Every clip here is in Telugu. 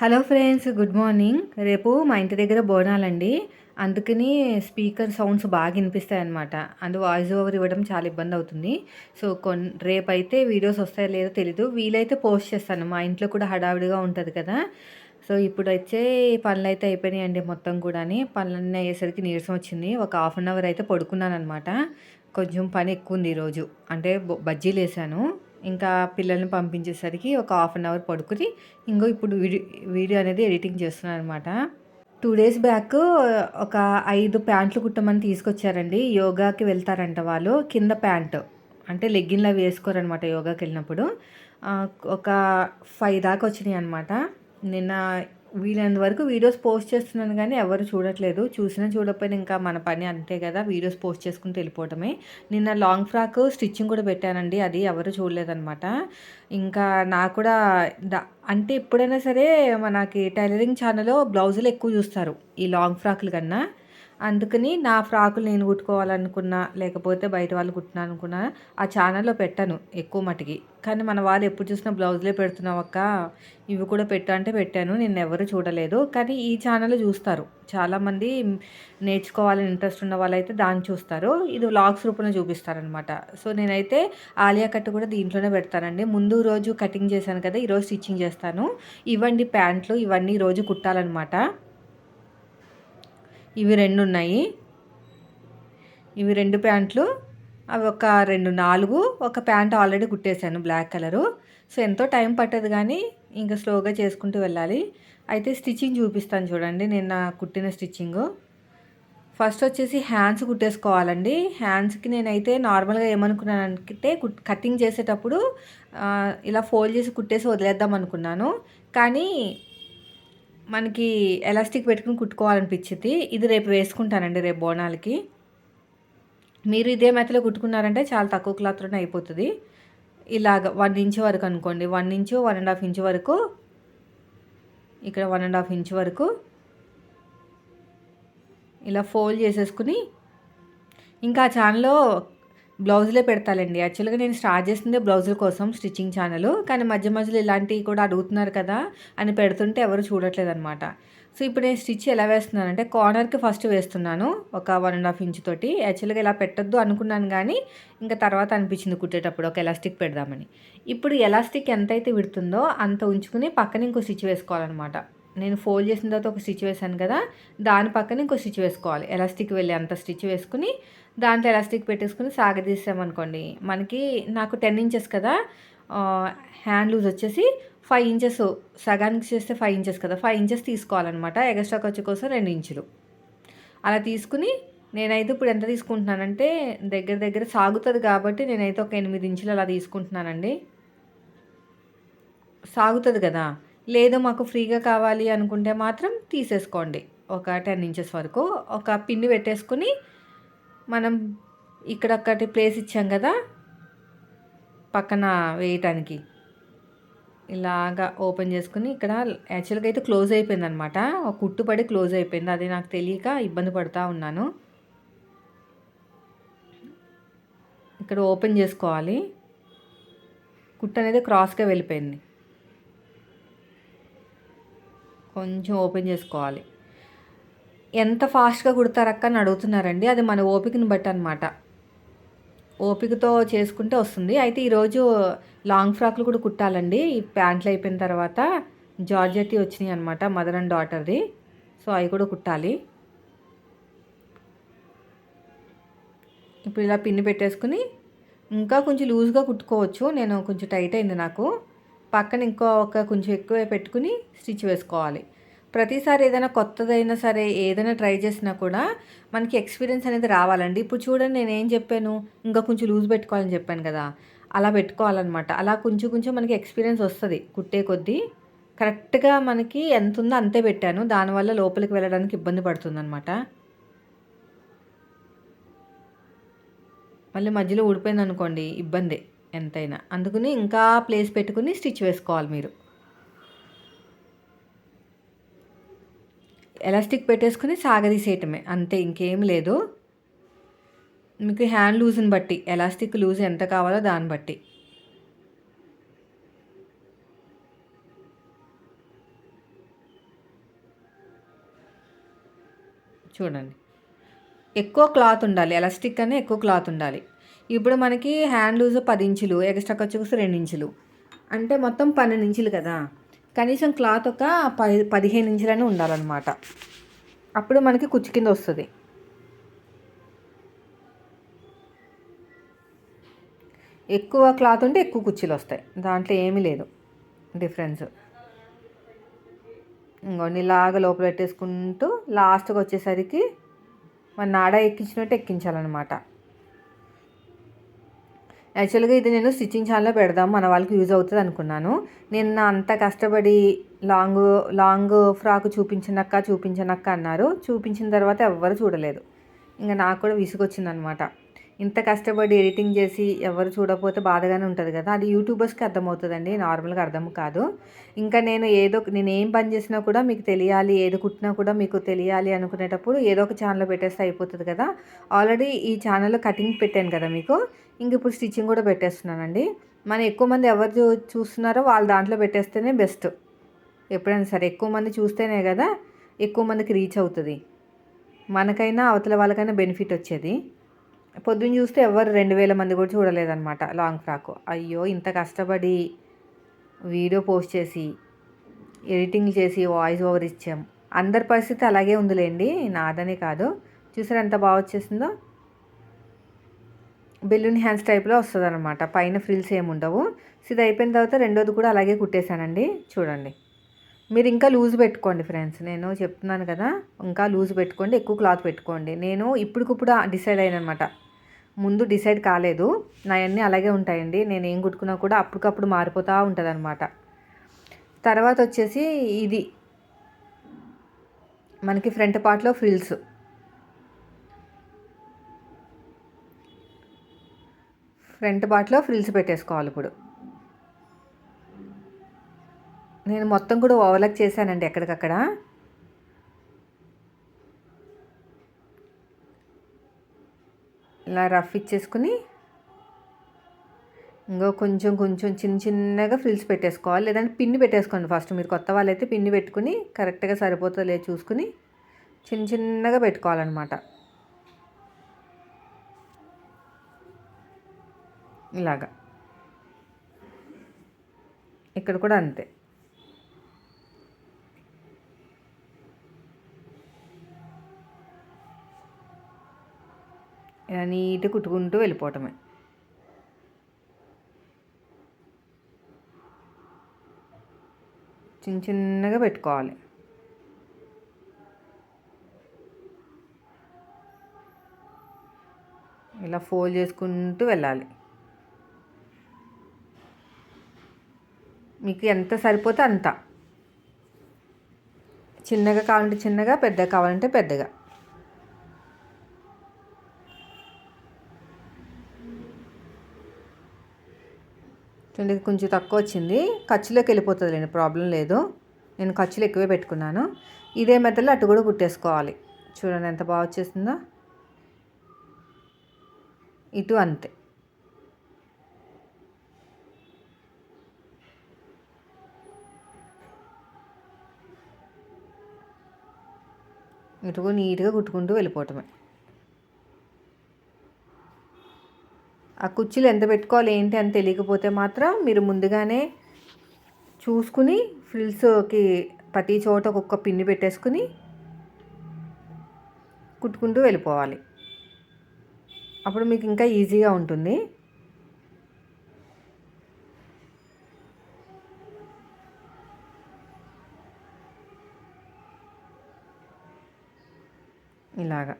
Hello friends good morning. రేపు మా ఇంటి దగ్గర బోనాలండి. అందుకని స్పీకర్ సౌండ్స్ బాగా వినిపిస్తాయి అనమాట అందు వాయిస్ ఓవర్ ఇవ్వడం చాలా ఇబ్బంది అవుతుంది. సో కొన్ రేపైతే వీడియోస్ వస్తాయో లేదో తెలీదు. వీలైతే పోస్ట్ చేస్తాను. మా ఇంట్లో కూడా హడావిడిగా ఉంటుంది కదా. సో ఇప్పుడు వచ్చే పనులు అయితే అయిపోయినాయండి మొత్తం కూడా పనులన్నీ అయ్యేసరికి నీరసం వచ్చింది. ఒక హాఫ్ అన్ అవర్ అయితే పడుకున్నాను అనమాట కొంచెం పని ఎక్కువ ఉంది ఈరోజు. అంటే బజ్జీలు వేసాను ఇంకా పిల్లల్ని పంపించేసరికి ఒక హాఫ్ అన్ అవర్ పడుకుని ఇంకో ఇప్పుడు వీడియో వీడియో అనేది ఎడిటింగ్ చేస్తున్నాను అనమాట టూ డేస్ బ్యాక్ ఒక ఐదు ప్యాంట్లు కుట్టమని తీసుకొచ్చారండి. యోగాకి వెళ్తారంట వాళ్ళు. కింద ప్యాంట్. అంటే లెగ్గిన్లా వేసుకోరనమాట యోగాకి వెళ్ళినప్పుడు. ఒక ఫైవ్ దాకా వచ్చినాయి అనమాట నిన్న వీలైనంత వరకు వీడియోస్ పోస్ట్ చేస్తున్నాను కానీ ఎవరు చూడట్లేదు. చూసినా చూడకపోయినా ఇంకా మన పని అంతే కదా వీడియోస్ పోస్ట్ చేసుకుని వెళ్ళిపోవటమే. నిన్న లాంగ్ ఫ్రాక్ స్టిచ్చింగ్ కూడా పెట్టానండి అది ఎవరు చూడలేదనమాట ఇంకా నాకు కూడా అంటే ఎప్పుడైనా సరే మనకి టైలరింగ్ ఛానల్లో బ్లౌజులు ఎక్కువ చూస్తారు ఈ లాంగ్ ఫ్రాక్లు కన్నా. అందుకని నా ఫ్రాకులు నేను కుట్టుకోవాలనుకున్నా లేకపోతే బయట వాళ్ళు కుట్టినా అనుకున్నా ఆ ఛానల్లో పెట్టాను ఎక్కువ మటుకి. కానీ మన వాళ్ళు ఎప్పుడు చూసినా బ్లౌజులే పెడుతున్నావు అక్క. ఇవి కూడా పెట్టా అంటే పెట్టాను నేను ఎవరు చూడలేదు. కానీ ఈ ఛానల్ చూస్తారు. చాలామంది నేర్చుకోవాలని ఇంట్రెస్ట్ ఉన్న వాళ్ళైతే దాన్ని చూస్తారు. ఇది వ్లాగ్స్ రూపంలో చూపిస్తారనమాట సో నేనైతే ఆలియా కట్ కూడా దీంట్లోనే పెడతానండి. ముందు రోజు కటింగ్ చేశాను కదా ఈరోజు స్టిచ్చింగ్ చేస్తాను. ఇవ్వండి ప్యాంట్లు ఇవన్నీ రోజు కుట్టాలన్నమాట. ఇవి రెండు ఉన్నాయి. ఇవి రెండు ప్యాంట్లు. అవి ఒక రెండు నాలుగు. ఒక ప్యాంట్ ఆల్రెడీ కుట్టేశాను బ్లాక్ కలరు. సో ఎంతో టైం పట్టదు కానీ ఇంకా స్లోగా చేసుకుంటూ వెళ్ళాలి. అయితే స్టిచ్చింగ్ చూపిస్తాను చూడండి నిన్న కుట్టిన స్టిచ్చింగ్. ఫస్ట్ వచ్చేసి హ్యాండ్స్ కుట్టేసుకోవాలండి. హ్యాండ్స్కి నేనైతే నార్మల్గా ఏమనుకున్నాను అంటే కటింగ్ చేసేటప్పుడు ఇలా ఫోల్డ్ చేసి కుట్టేసి వదిలేద్దాం అనుకున్నాను. కానీ మనకి ఎలాస్టిక్ పెట్టుకుని కుట్టుకోవాలనిపించింది. ఇది రేపు వేసుకుంటానండి రేపు బోనాలకి. మీరు ఇదే మెత్తలో కుట్టుకున్నారంటే చాలా తక్కువ క్లాత్లోనే అయిపోతుంది. ఇలాగ వన్ ఇంచ్ వరకు అనుకోండి one inch one and half inch వరకు. ఇక్కడ వన్ అండ్ హాఫ్ ఇంచ్ వరకు. ఇలా ఫోల్డ్ చేసేసుకుని ఇంకా ఛానల్లో బ్లౌజులే పెడతాలండి. యాక్చువల్గా నేను స్టార్ట్ చేసిందే బ్లౌజుల కోసం స్టిచ్చింగ్ ఛానల్. కానీ మధ్య మధ్యలో ఇలాంటివి కూడా అడుగుతున్నారు కదా అని పెడుతుంటే ఎవరు చూడట్లేదు అనమాట సో ఇప్పుడు నేను స్టిచ్ ఎలా వేస్తున్నానంటే కార్నర్కి ఫస్ట్ వేస్తున్నాను. ఒక వన్ అండ్ హాఫ్ ఇంచ్ తోటి. యాక్చువల్గా ఇలా పెట్టద్దు అనుకున్నాను కానీ ఇంకా తర్వాత అనిపించింది కుట్టేటప్పుడు ఒక ఎలాస్టిక్ పెడదామని. ఇప్పుడు ఎలాస్టిక్ ఎంతైతే విడుతుందో అంత ఉంచుకుని పక్కన ఇంకో స్టిచ్ వేసుకోవాలన్నమాట. నేను ఫోల్డ్ చేసిన తర్వాత ఒక స్టిచ్ వేశాను కదా దాని పక్కన ఇంకో స్టిచ్ వేసుకోవాలి. ఎలాస్టిక్ వెళ్ళి అంత స్టిచ్ వేసుకుని దాంట్లో ఎలాస్టిక్ పెట్టేసుకుని సాగదీసామనుకోండి. మనకి నాకు టెన్ ఇంచెస్ కదా హ్యాండ్ లూజ్ వచ్చేసి ఫైవ్ ఇంచెస్ సగానికి చేస్తే ఫైవ్ ఇంచెస్ కదా ఫైవ్ ఇంచెస్ తీసుకోవాలన్నమాట. ఎగస్ట్రా ఖర్చు కోసం రెండు ఇంచులు. అలా తీసుకుని నేనైతే ఇప్పుడు ఎంత తీసుకుంటున్నానంటే దగ్గర దగ్గర సాగుతుంది కాబట్టి నేనైతే ఒక ఎనిమిది ఇంచులు అలా తీసుకుంటున్నానండి. సాగుతుంది కదా లేదు మాకు ఫ్రీగా కావాలి అనుకుంటే మాత్రం తీసేసుకోండి. ఒక టెన్ ఇంచెస్ వరకు ఒక పిన్ని పెట్టేసుకుని మనం ఇక్కడ ఒకటి ప్లేస్ ఇచ్చాం కదా పక్కన వేయటానికి. ఇలాగా ఓపెన్ చేసుకుని ఇక్కడ యాక్చువల్గా అయితే క్లోజ్ అయిపోయింది అనమాట ఒక కుట్టుపడి క్లోజ్ అయిపోయింది. అది నాకు తెలియక ఇబ్బంది పడుతూ ఉన్నాను. ఇక్కడ ఓపెన్ చేసుకోవాలి. కుట్టు అనేది క్రాస్గా వెళ్ళిపోయింది. కొంచెం ఓపెన్ చేసుకోవాలి. ఎంత ఫాస్ట్గా కుడతారక్క అని అడుగుతున్నారండి. అది మన ఓపికను బట్టి అనమాట ఓపికతో చేసుకుంటే వస్తుంది. అయితే ఈరోజు లాంగ్ ఫ్రాక్లు కూడా కుట్టాలండి. ఈ ప్యాంట్లు అయిపోయిన తర్వాత జార్జెట్టి వచ్చినాయి అనమాట మదర్ అండ్ డాటర్ది. సో అవి కూడా కుట్టాలి. ఇప్పుడు ఇలా పిన్ని పెట్టేసుకుని ఇంకా కొంచెం లూజ్గా కుట్టుకోవచ్చు. నేను కొంచెం టైట్ అయింది నాకు. పక్కన ఇంకో ఒక కొంచెం ఎక్కువ పెట్టుకుని స్టిచ్ వేసుకోవాలి. ప్రతిసారి ఏదైనా కొత్తదైనా సరే ఏదైనా ట్రై చేసినా కూడా మనకి ఎక్స్పీరియన్స్ అనేది రావాలండి. ఇప్పుడు చూడండి నేను ఏం చెప్పాను? ఇంకా కొంచెం లూజ్ పెట్టుకోవాలని చెప్పాను కదా. అలా పెట్టుకోవాలన్నమాట. అలా కొంచెం కొంచెం మనకి ఎక్స్పీరియన్స్ వస్తుంది కుట్టే కొద్దీ. కరెక్ట్గా మనకి ఎంత ఉందో అంతే పెట్టాను. దానివల్ల లోపలికి వెళ్ళడానికి ఇబ్బంది పడుతుందన్నమాట. మళ్ళీ మధ్యలో ఊడిపోయింది అనుకోండి ఇబ్బంది ఎంతైనా. అందుకని ఇంకా ప్లేస్ పెట్టుకుని స్టిచ్ వేసుకోవాలి మీరు. ఎలాస్టిక్ పెట్టేసుకుని సాగదీసేయటమే. అంతే ఇంకేం లేదు. మీకు హ్యాండ్ లూజ్ని బట్టి ఎలాస్టిక్ లూజ్ ఎంత కావాలో దాన్ని బట్టి. చూడండి. ఎక్కువ క్లాత్ ఉండాలి. ఎలాస్టిక్ అనే ఎక్కువ క్లాత్ ఉండాలి. ఇప్పుడు మనకి హ్యాండ్ లూజ్ పది ఇంచులు ఎక్స్ట్రా ఖర్చు రెండు ఇంచులు. అంటే మొత్తం పన్నెండు ఇంచులు కదా. కనీసం క్లాత్ ఒక పది పదిహేను ఇంచులనే ఉండాలన్నమాట. అప్పుడు మనకి కుచ్చు కింద వస్తుంది. ఎక్కువ క్లాత్ ఉంటే ఎక్కువ కుర్చీలు వస్తాయి. దాంట్లో ఏమీ లేదు. డిఫరెన్స్. ఇంకోండి ఇలాగ లోపల పెట్టేసుకుంటూ లాస్ట్కి వచ్చేసరికి మన నాడ ఎక్కించినట్టు ఎక్కించాలన్నమాట. యాక్చువల్గా ఇది నేను స్టిచ్చింగ్ ఛానల్లో పెడదాం మన వాళ్ళకి యూజ్ అవుతుంది అనుకున్నాను. నేను నా అంత కష్టపడి లాంగ్ లాంగ్ ఫ్రాక్ చూపించినక్క చూపించనక్క అన్నారు. చూపించిన తర్వాత ఎవ్వరు చూడలేదు. ఇంకా నాకు కూడా విసుగొచ్చిందనమాట. ఇంత కష్టపడి ఎడిటింగ్ చేసి ఎవరు చూడకపోతే బాధగానే ఉంటుంది కదా. అది యూట్యూబర్స్కి అర్థమవుతుందండి. నార్మల్గా అర్థం కాదు. ఇంకా నేను ఏదో నేను ఏం పని చేసినా కూడా మీకు తెలియాలి ఏది కుట్టినా కూడా మీకు తెలియాలి అనుకునేటప్పుడు ఏదో ఒక ఛానల్లో పెట్టేస్తే అయిపోతుంది కదా. ఆల్రెడీ ఈ ఛానల్లో కటింగ్ పెట్టాను కదా మీకు. ఇంక ఇప్పుడు స్టిచ్చింగ్ కూడా పెట్టేస్తున్నానండి. మన ఎక్కువ మంది ఎవరు చూ చూస్తున్నారో వాళ్ళ దాంట్లో పెట్టేస్తేనే బెస్ట్ ఎప్పుడైనా సరే ఎక్కువ మంది చూస్తేనే కదా ఎక్కువ మందికి రీచ్ అవుతుంది. మనకైనా అవతల వాళ్ళకైనా బెనిఫిట్ వచ్చేది. పొద్దున్న చూస్తే ఎవరు రెండు వేల మంది కూడా చూడలేదన్నమాట లాంగ్ ఫ్రాక్. అయ్యో ఇంత కష్టపడి వీడియో పోస్ట్ చేసి ఎడిటింగ్ చేసి వాయిస్ ఓవర్ ఇచ్చాం. అందరి పరిస్థితి అలాగే ఉందిలేండి. నాదని కాదు. చూసారు ఎంత బాగా వచ్చేసిందో? బెలూన్ హ్యాండ్స్ టైప్లో వస్తుంది అనమాట పైన ఫ్రిల్స్ ఏమి ఉండవు ఇది అయిపోయిన తర్వాత రెండోది కూడా అలాగే కుట్టేశానండి. చూడండి. మీరు ఇంకా లూజ్ పెట్టుకోండి ఫ్రెండ్స్. నేను చెప్తున్నాను కదా ఇంకా లూజ్ పెట్టుకోండి ఎక్కువ క్లాత్ పెట్టుకోండి. నేను ఇప్పటికిప్పుడు డిసైడ్ అనమాట ముందు డిసైడ్ కాలేదు. నా అన్నీ అలాగే ఉంటాయండి. నేను ఏం కుట్టుకున్నా కూడా అప్పటికప్పుడు మారిపోతూ ఉంటుంది అనమాట తర్వాత వచ్చేసి ఇది. మనకి ఫ్రంట్ పార్ట్లో ఫ్రిల్స్. ఫ్రంట్ పార్ట్లో ఫ్రిల్స్ పెట్టేసుకోవాలి ఇప్పుడు. నేను మొత్తం కూడా ఓవర్లాక్ చేశానండి ఎక్కడికక్కడ. ఇలా రఫ్ ఇచ్చేసుకుని ఇంకో కొంచెం కొంచెం చిన్న చిన్నగా ఫ్రిల్స్ పెట్టేసుకోవాలి. లేదంటే పిన్ని పెట్టేసుకోండి ఫస్ట్. మీరు కొత్త వాళ్ళైతే పిన్ని పెట్టుకుని కరెక్ట్గా సరిపోతుందో లేదు చూసుకుని చిన్న చిన్నగా పెట్టుకోవాలన్నమాట. ఇలాగా. ఇక్కడ కూడా అంతే. ఇలా నీట్గా కుట్టుకుంటూ వెళ్ళిపోవటమే. చిన్న చిన్నగా పెట్టుకోవాలి. ఇలా ఫోల్డ్ చేసుకుంటూ వెళ్ళాలి. మీకు ఎంత సరిపోతే అంత. చిన్నగా కావాలంటే చిన్నగా పెద్దగా కావాలంటే పెద్దగా. చూడండి కొంచెం తక్కువ వచ్చింది ఖర్చులోకి వెళ్ళిపోతుంది లేండి ప్రాబ్లం లేదు. నేను ఖర్చులు ఎక్కువే పెట్టుకున్నాను. ఇదే మెథడ్లో అటు కూడా కుట్టేసుకోవాలి చూడండి ఎంత బాగా వచ్చేసిందో ఇటు అంతే. ఇటు నీట్గా కుట్టుకుంటూ వెళ్ళిపోవటమే. ఆ కుర్చీలు ఎంత పెట్టుకోవాలి ఏంటి అని తెలియకపోతే మాత్రం మీరు ముందుగానే చూసుకుని ఫ్రిల్స్కి ప్రతి చోట ఒక్కొక్క పిన్ని పెట్టేసుకుని కుట్టుకుంటూ వెళ్ళిపోవాలి. అప్పుడు మీకు ఇంకా ఈజీగా ఉంటుంది. ఇలాగా.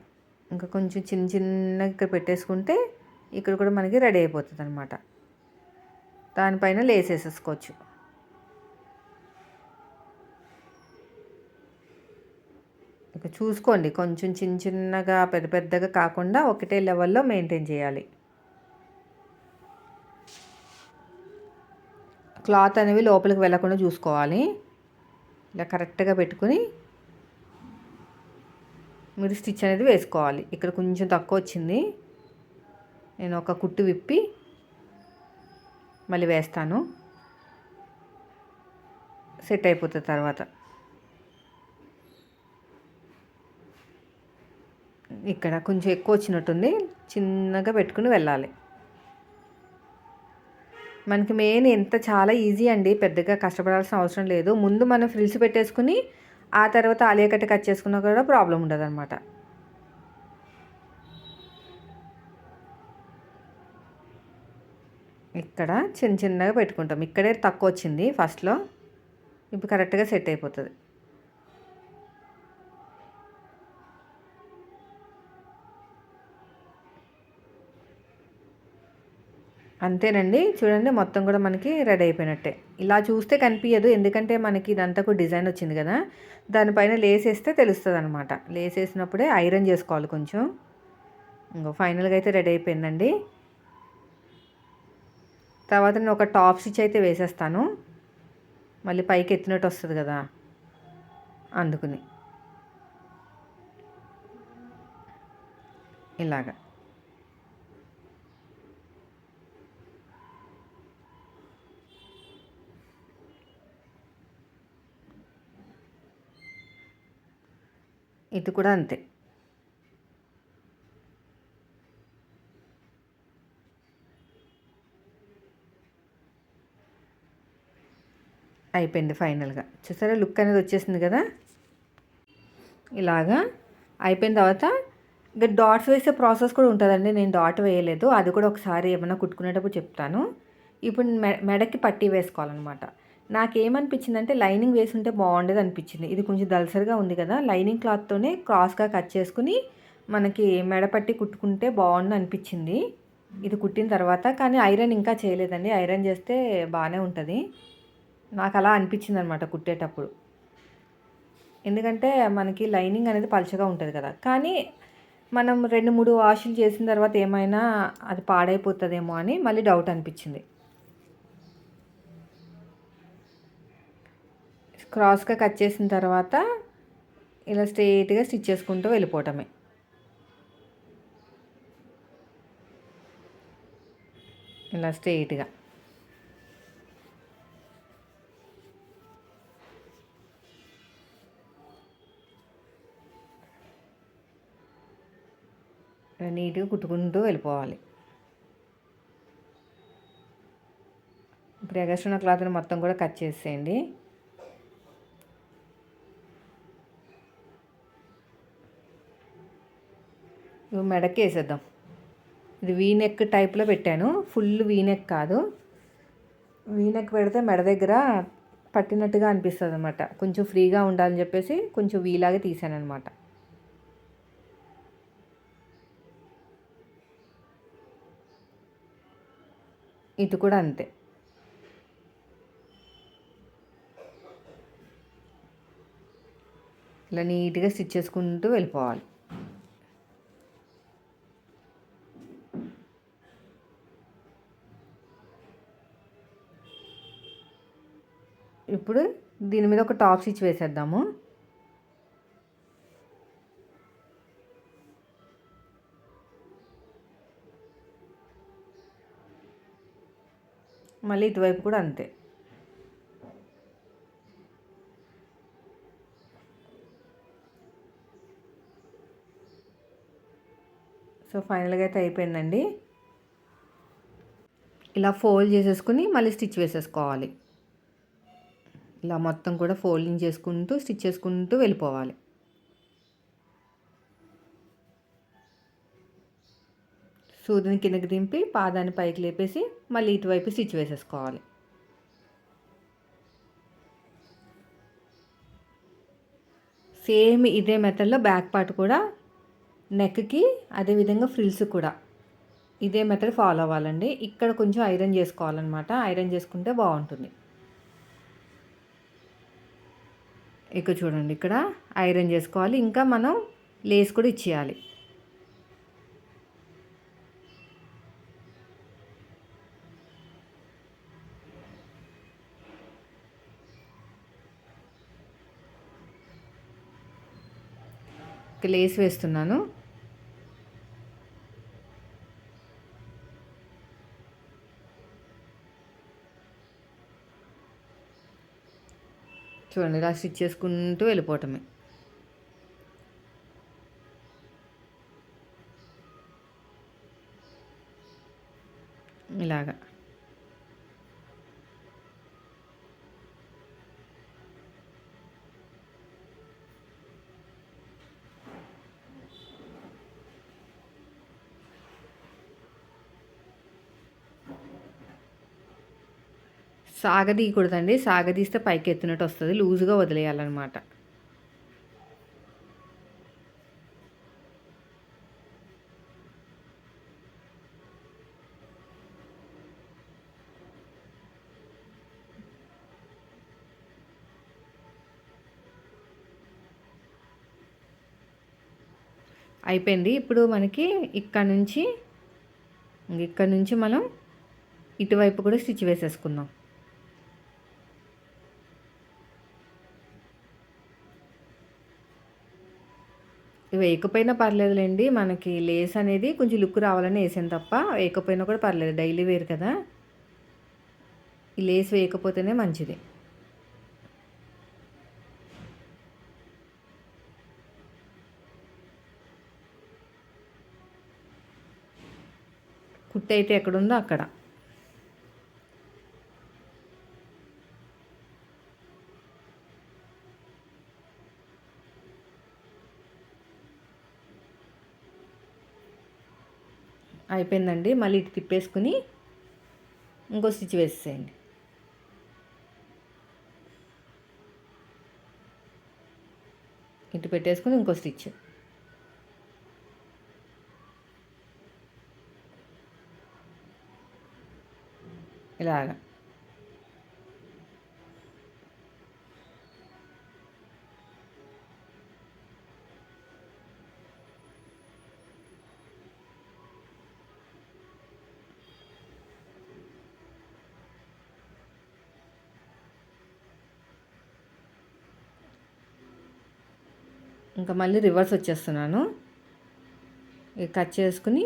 ఇంకా కొంచెం చిన్న చిన్నగా ఇక్కడ పెట్టేసుకుంటే ఇక్కడ కూడా మనకి రెడీ అయిపోతుంది అనమాట దానిపైన లేస్ వేసేసుకోవచ్చు ఇక చూసుకోండి కొంచెం చిన్న చిన్నగా పెద్ద పెద్దగా కాకుండా ఒకటే లెవెల్లో మెయింటైన్ చేయాలి. క్లాత్ అనేవి లోపలికి వెళ్ళకుండా చూసుకోవాలి. ఇలా కరెక్ట్గా పెట్టుకుని మీరు స్టిచ్ అనేది వేసుకోవాలి. ఇక్కడ కొంచెం తక్కువ వచ్చింది. నేను ఒక కుట్టు విప్పి మళ్ళీ వేస్తాను. సెట్ అయిపోతుంది తర్వాత. ఇక్కడ కొంచెం ఎక్కువ వచ్చినట్టుంది. చిన్నగా పెట్టుకుని వెళ్ళాలి. మనకి మెయిన్ ఎంత చాలా ఈజీ అండి. పెద్దగా కష్టపడాల్సిన అవసరం లేదు. ముందు మనం ఫ్రిల్స్ పెట్టేసుకుని ఆ తర్వాత ఆలియా కట్ కట్ చేసుకున్నా కూడా ప్రాబ్లం ఉండదు అనమాట ఇక్కడ చిన్న చిన్నగా పెట్టుకుంటాం. ఇక్కడే తక్కువ వచ్చింది ఫస్ట్లో. ఇప్పుడు కరెక్ట్గా సెట్ అయిపోతుంది. అంతేనండి. చూడండి మొత్తం కూడా మనకి రెడీ అయిపోయినట్టే. ఇలా చూస్తే కనిపించదు ఎందుకంటే మనకి ఇదంతా కూడా డిజైన్ వచ్చింది కదా. దానిపైన లేసేస్తే తెలుస్తుంది అనమాట లేస్ వేసినప్పుడే ఐరన్ చేసుకోవాలి కొంచెం. ఇంకో ఫైనల్గా అయితే రెడీ అయిపోయిందండి. తర్వాత నేను ఒక టాప్ స్టిచ్ అయితే వేసేస్తాను. మళ్ళీ పైకి ఎత్తినట్టు వస్తుంది కదా. అందుకుని. ఇలాగా. ఇది కూడా అంతే. అయిపోయింది ఫైనల్గా. చూసారా? లుక్ అనేది వచ్చేసింది కదా? ఇలాగా అయిపోయిన తర్వాత ఇంకా డాట్స్ వేసే ప్రాసెస్ కూడా ఉంటుందండి. నేను డాట్ వేయలేదు. అది కూడా ఒకసారి ఏమైనా కుట్టుకునేటప్పుడు చెప్తాను. ఇప్పుడు మె మెడకి పట్టి వేసుకోవాలన్నమాట. నాకేమనిపించిందంటే లైనింగ్ వేసి ఉంటే బాగుండేది అనిపించింది. ఇది కొంచెం దలసరిగా ఉంది కదా. లైనింగ్ క్లాత్తోనే క్రాస్గా కట్ చేసుకుని మనకి మెడ పట్టి కుట్టుకుంటే బాగుంది అనిపించింది. ఇది కుట్టిన తర్వాత కానీ ఐరన్ ఇంకా చేయలేదండి. ఐరన్ చేస్తే బాగానే ఉంటుంది. నాకు అలా అనిపించింది అనమాట కుట్టేటప్పుడు. ఎందుకంటే మనకి లైనింగ్ అనేది పలుచగా ఉంటుంది కదా. కానీ మనం రెండు మూడు వాషులు చేసిన తర్వాత ఏమైనా అది పాడైపోతుందేమో అని మళ్ళీ డౌట్ అనిపించింది. క్రాస్గా కట్ చేసిన తర్వాత ఇలా స్ట్రెయిట్గా స్టిచ్ చేసుకుంటూ వెళ్ళిపోవటమే. ఇలా స్ట్రెయిట్గా. నీట్గా కుట్టుకుంటూ వెళ్ళిపోవాలి. ఇప్పుడు ఎగస్ట్రా క్లాత్ని మొత్తం కూడా కట్ చేసేయండి. మెడకి వేసేద్దాం. ఇది వీనెక్ టైప్లో పెట్టాను. ఫుల్ వీనెక్ కాదు. వీనెక్ పెడితే మెడ దగ్గర పట్టినట్టుగా అనిపిస్తుంది అనమాట కొంచెం ఫ్రీగా ఉండాలని చెప్పేసి కొంచెం వీలాగే తీసాను అనమాట ఇది కూడా అంతే. ఇలా నీట్గా స్టిచ్ చేసుకుంటూ వెళ్ళిపోవాలి. ఇప్పుడు దీని మీద ఒక టాప్ స్టిచ్ వేసేద్దాము. మళ్ళీ ఇటువైపు కూడా అంతే. సో ఫైనల్గా అయితే అయిపోయిందండి. ఇలా ఫోల్డ్ చేసేసుకుని మళ్ళీ స్టిచ్ వేసేసుకోవాలి. ఇలా మొత్తం కూడా ఫోల్డింగ్ చేసుకుంటూ స్టిచ్ చేసుకుంటూ వెళ్ళిపోవాలి. సూదిని కిందకి దింపి పాదాన్ని పైకి లేపేసి మళ్ళీ ఇటువైపు స్టిచ్ వేసేసుకోవాలి. సేమ్ ఇదే మెథడ్లో బ్యాక్ పార్ట్ కూడా నెక్కి అదేవిధంగా ఫ్రిల్స్ కూడా. ఇదే మెథడ్ ఫాలో అవ్వాలండి. ఇక్కడ కొంచెం ఐరన్ చేసుకోవాలన్నమాట. ఐరన్ చేసుకుంటే బాగుంటుంది. ఇక్కడ చూడండి ఇక్కడ ఐరన్ చేసుకోవాలి. ఇంకా మనం లేస్ కూడా ఇచ్చేయాలి. లేస్ వేస్తున్నాను. చూడండి ఇలా స్టిచ్ చేసుకుంటూ వెళ్ళిపోవటమే. ఇలాగా. సాగదీయకూడదండి. సాగదీస్తే పైకి ఎత్తినట్టు వస్తుంది. లూజుగా వదిలేయాలన్నమాట. అయిపోయింది. ఇప్పుడు మనకి ఇక్కడ నుంచి ఇక్కడ నుంచి మనం ఇటువైపు కూడా స్టిచ్ వేసేసుకుందాం. వేయకపోయినా పర్లేదులేండి. మనకి లేస్ అనేది కొంచెం లుక్ రావాలని వేసాను తప్ప వేయకపోయినా కూడా పర్లేదు. డైలీ వేరు కదా. ఈ లేస్ వేయకపోతేనే మంచిది. కుట్టయితే ఎక్కడుందో అక్కడ. అయిపోయిందండి. మళ్ళీ ఇటు తిప్పేసుకుని ఇంకో స్టిచ్ వేసేయండి ఇటు పెట్టేసుకుని ఇంకో స్టిచ్. ఇలాగా. ఇంకా మళ్ళీ రివర్స్ వచ్చేస్తున్నాను. కట్ చేసుకుని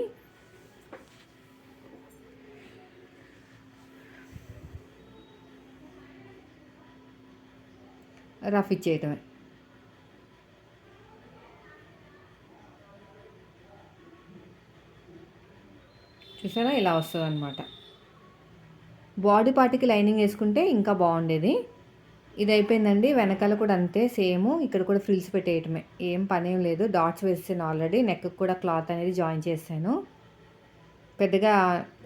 రఫ్ ఇచ్చేయటమే. చూసారా? ఇలా వస్తుంది అనమాట బాడీ పార్ట్కి లైనింగ్ వేసుకుంటే ఇంకా బాగుండేది. ఇది అయిపోయిందండి వెనకాల కూడా అంతే సేమ్. ఇక్కడ కూడా ఫ్రిల్స్ పెట్టేయటమే. ఏం పనేం లేదు. డాట్స్ వేసాను ఆల్రెడీ. నెక్ కూడా క్లాత్ అనేది జాయిన్ చేశాను. పెద్దగా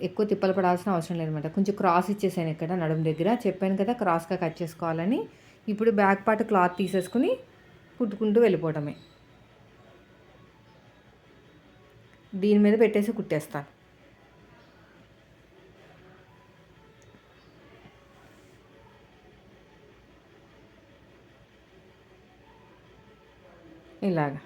ఎక్కువ తిప్పలు పడాల్సిన అవసరం లేదనమాట. కొంచెం క్రాస్ ఇచ్చేసాను ఇక్కడ నడుము దగ్గర. చెప్పాను కదా క్రాస్గా కట్ చేసుకోవాలని. ఇప్పుడు బ్యాక్ పార్ట్ క్లాత్ తీసేసుకుని కుట్టుకుంటూ వెళ్ళిపోవటమే. దీని మీద పెట్టేసి కుట్టేస్తాను. ఇలాగా.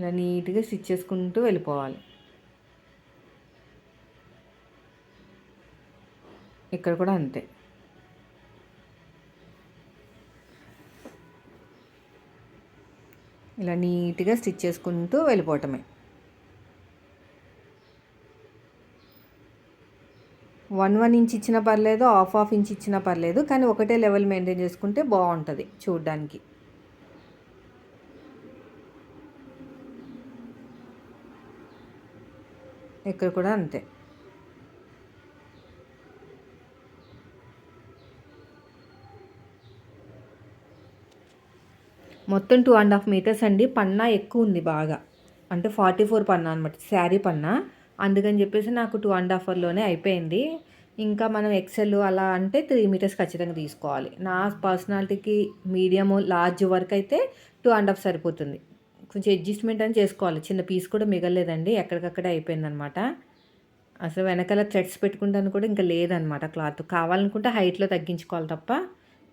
ఇలా నీట్గా స్టిచ్ చేసుకుంటూ వెళ్ళిపోవాలి. ఇక్కడ కూడా అంతే. ఇలా నీట్గా స్టిచ్ చేసుకుంటూ వెళ్ళిపోవటమే. వన్ వన్ ఇంచ్ ఇచ్చినా పర్లేదు హాఫ్ హాఫ్ ఇంచ్ ఇచ్చినా పర్లేదు కానీ ఒకటే లెవెల్ మెయింటైన్ చేసుకుంటే బాగుంటుంది చూడ్డానికి. ఇక్కడ కూడా అంతే. మొత్తం టూ అండ్ హాఫ్ మీటర్స్ అండి పన్నా ఎక్కువ ఉంది బాగా. అంటే ఫార్టీ ఫోర్ పన్నా అనమాట శారీ పన్నా. అందుకని చెప్పేసి నాకు టూ అండ్ హాఫ్లోనే అయిపోయింది. ఇంకా మనం ఎక్సెల్ అలా అంటే త్రీ మీటర్స్ ఖచ్చితంగా తీసుకోవాలి. నా పర్సనాలిటీకి మీడియం లార్జ్ వరకు అయితే టూ అండ్ హాఫ్ సరిపోతుంది. కొంచెం అడ్జస్ట్మెంట్ అని చేసుకోవాలి. చిన్న పీస్ కూడా మిగలేదండి ఎక్కడికక్కడే అయిపోయిందనమాట. అసలు వెనకాల థ్రెడ్స్ పెట్టుకుంటాను కూడా ఇంకా లేదనమాట క్లాత్ కావాలనుకుంటే హైట్లో తగ్గించుకోవాలి తప్ప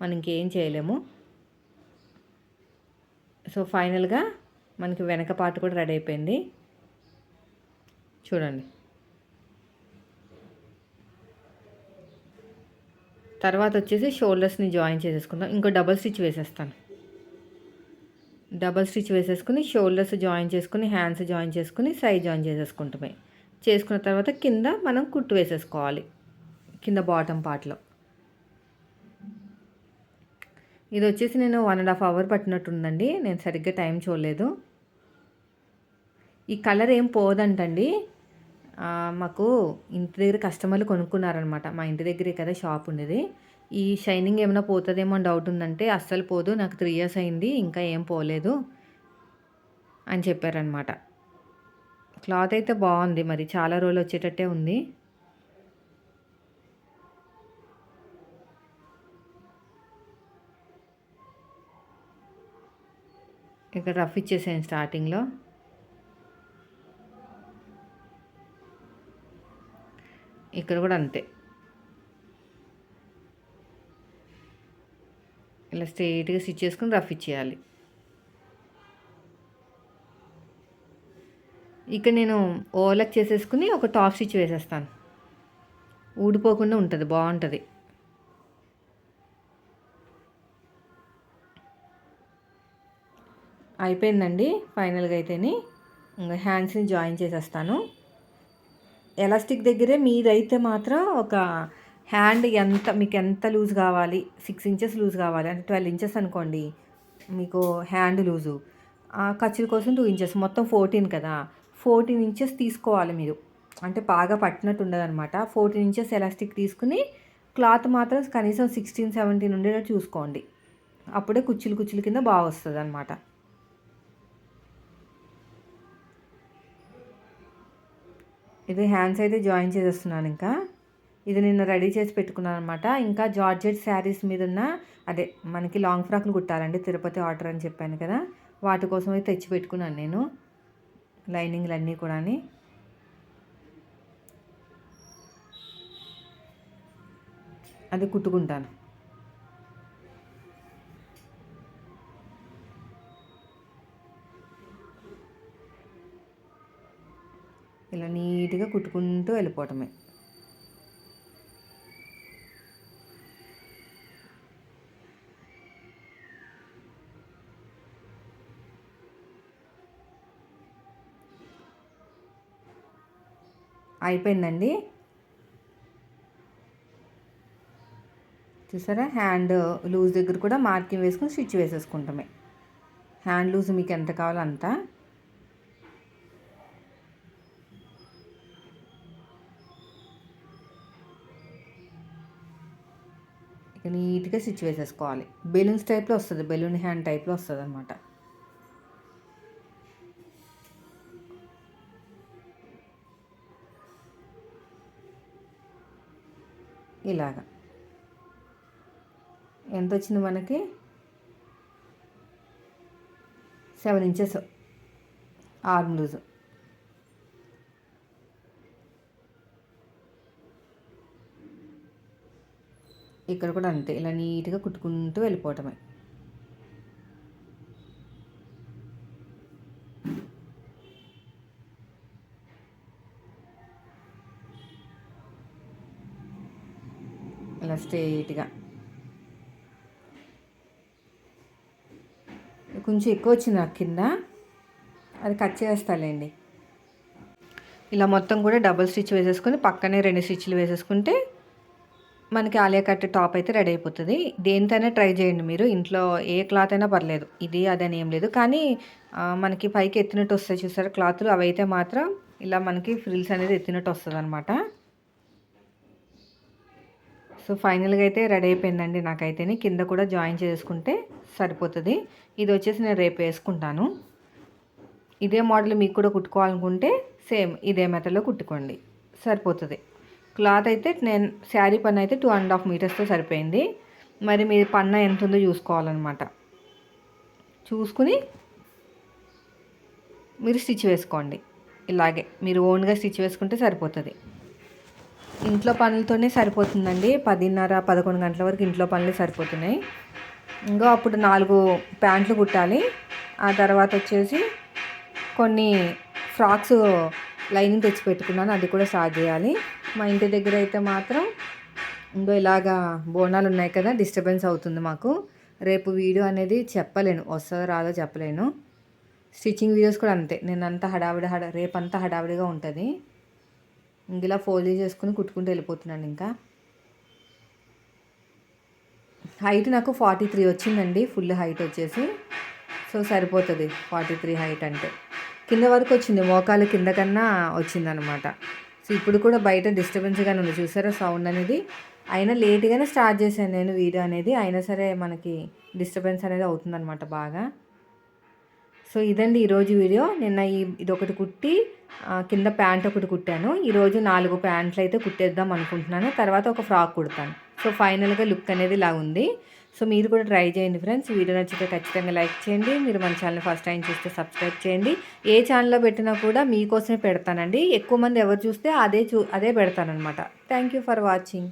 మనం ఇంకేం చేయలేము. సో ఫైనల్గా మనకి వెనక పార్ట్ కూడా రెడీ అయిపోయింది. చూడండి. తర్వాత వచ్చేసి షోల్డర్స్ని జాయిన్ చేసేసుకుందాం. ఇంకో డబల్ స్టిచ్ వేసేస్తాను. డబల్ స్టిచ్ వేసేసుకుని షోల్డర్స్ జాయిన్ చేసుకుని హ్యాండ్స్ జాయిన్ చేసుకుని సైడ్ జాయిన్ చేసేసుకుంటామే. చేసుకున్న తర్వాత కింద మనం కుట్టు వేసేసుకోవాలి. కింద బాటమ్ పార్ట్లో. ఇది వచ్చేసి నేను వన్ అండ్ హాఫ్ అవర్ పట్టినట్టుందండి. నేను సరిగ్గా టైం చూడలేదు. ఈ కలర్ ఏం పోదంటండి. మాకు ఇంటి దగ్గర కస్టమర్లు కొనుక్కున్నారనమాట మా ఇంటి దగ్గరే కదా షాప్ ఉండేది. ఈ షైనింగ్ ఏమైనా పోతుందేమో అని డౌట్ ఉందంటే అస్సలు పోదు నాకు త్రీ ఇయర్స్ అయింది ఇంకా ఏం పోలేదు అని చెప్పారనమాట క్లాత్ అయితే బాగుంది మరి చాలా రోజులు వచ్చేటట్టే ఉంది. ఇక్కడ రఫ్ ఇచ్చేసాను స్టార్టింగ్లో ఇక్కడ కూడా అంతే. ఇలా స్ట్రైట్గా స్టిచ్ చేసుకుని రఫ్ ఇచ్చేయాలి. ఇక్కడ నేను ఓవర్లాక్ చేసేసుకుని ఒక టాప్ స్టిచ్ వేసేస్తాను. ఊడిపోకుండా ఉంటుంది బాగుంటుంది. అయిపోయిందండి ఫైనల్గా అయితేని. ఇంకా హ్యాండ్స్ని జాయిన్ చేసేస్తాను. ఎలాస్టిక్ దగ్గరే మీదైతే మాత్రం ఒక హ్యాండ్ ఎంత మీకు ఎంత లూజ్ కావాలి? సిక్స్ ఇంచెస్ లూజ్ కావాలి. అంటే ట్వెల్వ్ ఇంచెస్ అనుకోండి. మీకు హ్యాండ్ లూజు. ఖర్చుల కోసం టూ ఇంచెస్. మొత్తం ఫోర్టీన్ కదా. ఫోర్టీన్ ఇంచెస్ తీసుకోవాలి మీరు. అంటే బాగా పట్టినట్టు ఉండదనమాట ఫోర్టీన్ ఇంచెస్ ఎలాస్టిక్ తీసుకుని క్లాత్ మాత్రం కనీసం సిక్స్టీన్ సెవెంటీన్ ఉండేటట్టు చూసుకోండి. అప్పుడే కుచ్చులు కుచ్చుల కింద బాగా వస్తుంది అనమాట ఇది హ్యాండ్స్ అయితే జాయిన్ చేసేస్తున్నాను ఇంకా. ఇది నిన్న రెడీ చేసి పెట్టుకున్నాను అనమాట ఇంకా జార్జెట్ శారీస్ మీద ఉన్న అదే మనకి లాంగ్ ఫ్రాక్లు కుట్టాలండి తిరుపతి ఆర్డర్ అని చెప్పాను కదా వాటి కోసం అయితే తెచ్చి పెట్టుకున్నాను నేను లైనింగ్లు అన్నీ కూడా అది కుట్టుకుంటాను. ఇలా నీట్గా కుట్టుకుంటూ వెళ్ళిపోవటమే. అయిపోయిందండి. చూసారా? హ్యాండ్ లూజ్ దగ్గర కూడా మార్కింగ్ వేసుకుని స్టిచ్ వేసేసుకుంటామే. హ్యాండ్ లూజ్ మీకు ఎంత కావాలో అంత. నీట్గా స్టిచ్ వేసేసుకోవాలి బెలూన్స్ టైప్లో వస్తుంది బెలూన్ హ్యాండ్ టైప్లో వస్తుంది అనమాట ఇలాగా. ఎంత వచ్చింది మనకి? Seven inches. Arm loose. ఇక్కడ కూడా అంతే. ఇలా నీట్గా కుట్టుకుంటూ వెళ్ళిపోవటమే. ఇలా స్ట్రైట్గా కొంచెం ఎక్కువ వచ్చింది నాకు కింద. అది కట్ చేస్తాలేండి ఇలా మొత్తం కూడా డబుల్ స్టిచ్ వేసేసుకొని పక్కనే రెండు స్టిచ్లు వేసేసుకుంటే మనకి ఆలియా కట్ టాప్ అయితే రెడీ అయిపోతుంది. దేనితోనే ట్రై చేయండి మీరు. ఇంట్లో ఏ క్లాత్ అయినా పర్లేదు. ఇది అదని ఏం లేదు. కానీ మనకి పైకి ఎత్తినట్టు వస్తాయి చూసారు క్లాత్లు. అవి అయితే మాత్రం ఇలా మనకి ఫ్రిల్స్ అనేది ఎత్తినట్టు వస్తుంది అనమాట సో ఫైనల్గా అయితే రెడీ అయిపోయిందండి నాకైతేనే. కింద కూడా జాయిన్ చేసుకుంటే సరిపోతుంది. ఇది వచ్చేసి నేను రేపు వేసుకుంటాను. ఇదే మోడల్ మీకు కూడా కుట్టుకోవాలనుకుంటే సేమ్ ఇదే మెథడ్లో కుట్టుకోండి. సరిపోతుంది. క్లాత్ అయితే నేను శారీ పన్ను అయితే టూ అండ్ హాఫ్ మీటర్స్తో సరిపోయింది. మరి మీ పన్న ఎంత ఉందో చూసుకోవాలన్నమాట. చూసుకుని మీరు స్టిచ్ వేసుకోండి. ఇలాగే మీరు ఓన్గా స్టిచ్ వేసుకుంటే సరిపోతుంది. ఇంట్లో పనులతోనే సరిపోతుందండి. పదిన్నర పదకొండు గంటల వరకు ఇంట్లో పనులు సరిపోతున్నాయి. ఇంకా అప్పుడు నాలుగు ప్యాంట్లు కుట్టాలి. ఆ తర్వాత వచ్చేసి కొన్ని ఫ్రాక్స్ లైనింగ్ తెచ్చి పెట్టుకున్నాను. అది కూడా స్టార్ట్ చేయాలి. మా ఇంటి దగ్గర అయితే మాత్రం ఇంకో ఇలాగా బోనాలు ఉన్నాయి కదా డిస్టర్బెన్స్ అవుతుంది మాకు. రేపు వీడియో అనేది చెప్పలేను వస్తుందో రాదో చెప్పలేను. స్టిచ్చింగ్ వీడియోస్ కూడా అంతే. నేను అంతా హడావిడి హడా రేపంతా హడావిడిగా ఉంటుంది. ఇంక ఇలా ఫోల్డ్ చేసుకుని కుట్టుకుంటూ వెళ్ళిపోతున్నాను ఇంకా. హైట్ నాకు ఫార్టీ త్రీ వచ్చిందండి ఫుల్ హైట్ వచ్చేసి. సో సరిపోతుంది ఫార్టీ త్రీ హైట్ అంటే. కింద వరకు వచ్చింది మోకాలు కింద కన్నా వచ్చిందనమాట. సో ఇప్పుడు కూడా బయట డిస్టర్బెన్స్గానే ఉంది. చూసారా సౌండ్ అనేది? అయినా లేట్గానే స్టార్ట్ చేశాను నేను వీడియో అనేది. అయినా సరే మనకి డిస్టర్బెన్స్ అనేది అవుతుందన్నమాట బాగా. సో ఇదండి ఈరోజు వీడియో. నిన్న ఈ ఇదొకటి కుట్టి కింద ప్యాంట్ ఒకటి కుట్టాను. ఈరోజు నాలుగు ప్యాంట్లు అయితే కుట్టేద్దాం అనుకుంటున్నాను. తర్వాత ఒక ఫ్రాక్ కుడతాను. సో ఫైనల్గా లుక్ అనేది ఇలా ఉంది. సో మీరు కూడా ట్రై చేయండి ఫ్రెండ్స్. వీడియో నచ్చితే ఖచ్చితంగా లైక్ చేయండి. మీరు మన ఛానల్ ఫస్ట్ టైం చూస్తే సబ్స్క్రైబ్ చేయండి. ఏ ఛానల్లో పెట్టినా కూడా మీకోసమే పెడతానండి. ఎక్కువ మంది ఎవరు చూస్తే అదే చూ అదే పెడతానమాట థ్యాంక్ యూ ఫర్ వాచింగ్.